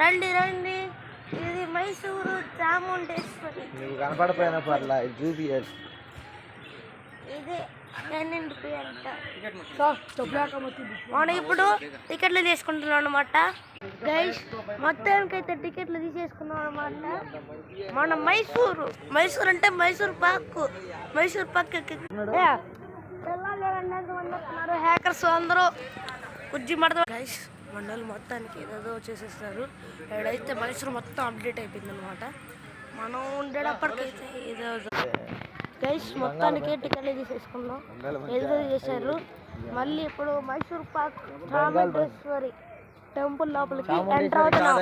రండి రండి. ఇది మైసూరు చాముండేశ్వరి. నువ్వు కనపడిపోయినా పర్లా ఇది చూపియాలి మనం ఇప్పుడు టికెట్లు తీసుకుంటున్నాం అనమాట గైస్ మొత్తానికి అయితే టికెట్లు తీసేసుకున్నాం అనమాట మన మైసూరు మైసూరు అంటే మైసూరు పాక్ మైసూరు పాక్ హ్యాకర్స్ అందరూ. ఉజ్జి మడత గైస్ మండలి మొత్తానికి ఏదేదో చేసేస్తారు. ఏడైతే మైసూరు మొత్తం అప్డేట్ అయిపోయింది అనమాట మనం ఉండేటప్పటికైతే ఏదో గైస్ మొత్తానికి టికెట్లు తీసేసుకున్నాం ఏదో చేశారు. మళ్ళీ ఇప్పుడు మైసూర్ పాక్ చాముండేశ్వరి టెంపుల్ లోపలికి ఎంటర్ అవుతున్నాం.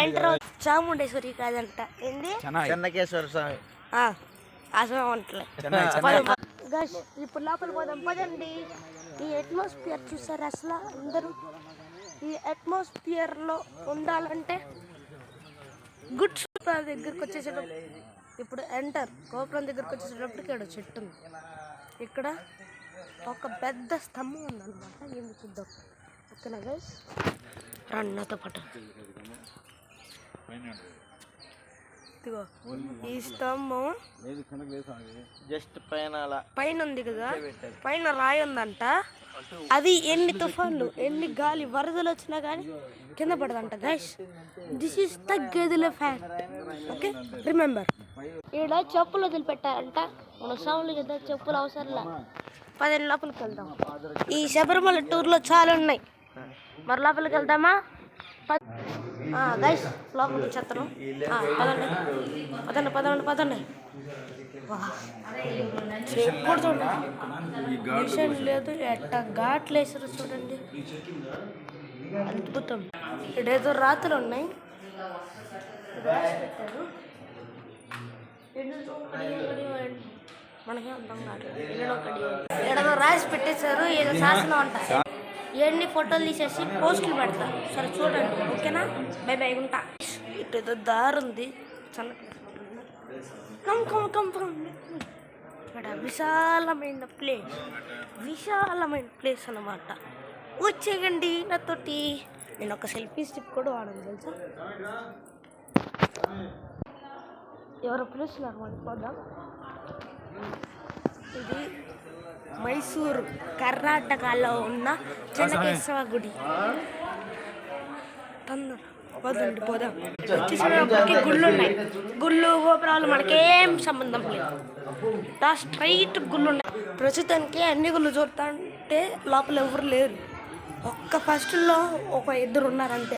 ఎంటర్ చాముండేశ్వరి కాదంట. ఏంది? చెన్నకేశ్వర స్వామి. ఆ, అసలు వంటలే గైస్ ఇప్పుడు లోపల పోదాం. పదండి. ఈ అట్మాస్ఫియర్ చూసారు అసలు అందరూ? ఈ అట్మాస్ఫియర్లో ఉండాలంటే గుడ్ దగ్గరికి వచ్చేసేటప్పుడు ఇప్పుడు ఎంటర్ గోపురం దగ్గరికి వచ్చేసేటప్పటికి ఇక్కడ చెట్టు ఉంది. ఇక్కడ ఒక పెద్ద స్తంభం ఉందన్నమాట. ఏమి చూద్దాం. ఓకేనా గైస్ రండి నాతో పాటు. ఇదిగో ఈ స్తంభం. జస్ట్ పైన అలా. పైన ఉంది కదా? పైన రాయి ఉందంట. అది ఎన్ని తుఫాన్లు ఎన్ని గాలి వరదలు వచ్చినా కానీ కింద పడదంట. గైస్ దిస్ ఈస్ ద గదిలే ఫ్యాక్ట్ ఓకే రిమెంబర్ ఈడ చెప్పులు వదిలిపెట్టారంట. మన స్వాములు కదా చెప్పులు అవసరంలా. పదిహేను లోపలికి వెళ్దాం. ఈ శబరిమల టూర్లో చాలా ఉన్నాయి. మరి లోపలికి వెళ్దామా? గైస్ లోపలికి చెత్తను పదండి. పదండి పదండి పదండి. చెప్పుడు చూడండి మిషన్ లేదు ఎట్ట ఘాట్లు వేసారు చూడండి. అద్భుతం. ఇడేదో రాత్రులు ఉన్నాయి. మనకే రాసి పెట్టారు ఏడో రాసి పెట్టేశారు ఏదో శాసనం అంట. ఎన్ని ఫోటోలు తీసేసి పోస్టులు పెడతారు. సరే చూడండి. ఓకేనా? బై బై ఉంటా. ఇటు ఏదో దారి ఉంది. చల్ల కమ్ కమ్ కమ్ కమ్. ఇక్కడ విశాలమైన ప్లేస్. విశాలమైన ప్లేస్ అన్నమాట. వచ్చేయండి నాతోటి. నేను ఒక సెల్ఫీ స్టిక్ కూడా వాడను తెలుసా? ఎవరు పిలుస్తున్నారు మనకి పోదాం. ఇది మైసూరు కర్ణాటకలో ఉన్న చెన్నకేశవ గుడి. తొందర. వదండి పోదాం. వచ్చేసినప్పటికి గుళ్ళు ఉన్నాయి గుళ్ళు గోపురాలు మనకేం సంబంధం లేదు. దా స్ట్రైట్ గుళ్ళు ఉన్నాయి ప్రస్తుతానికి అన్ని గుళ్ళు చూస్తుంటే లోపల ఎవరు లేరు. ఒక్క ఫస్ట్లో ఒక ఇద్దరు ఉన్నారంతే.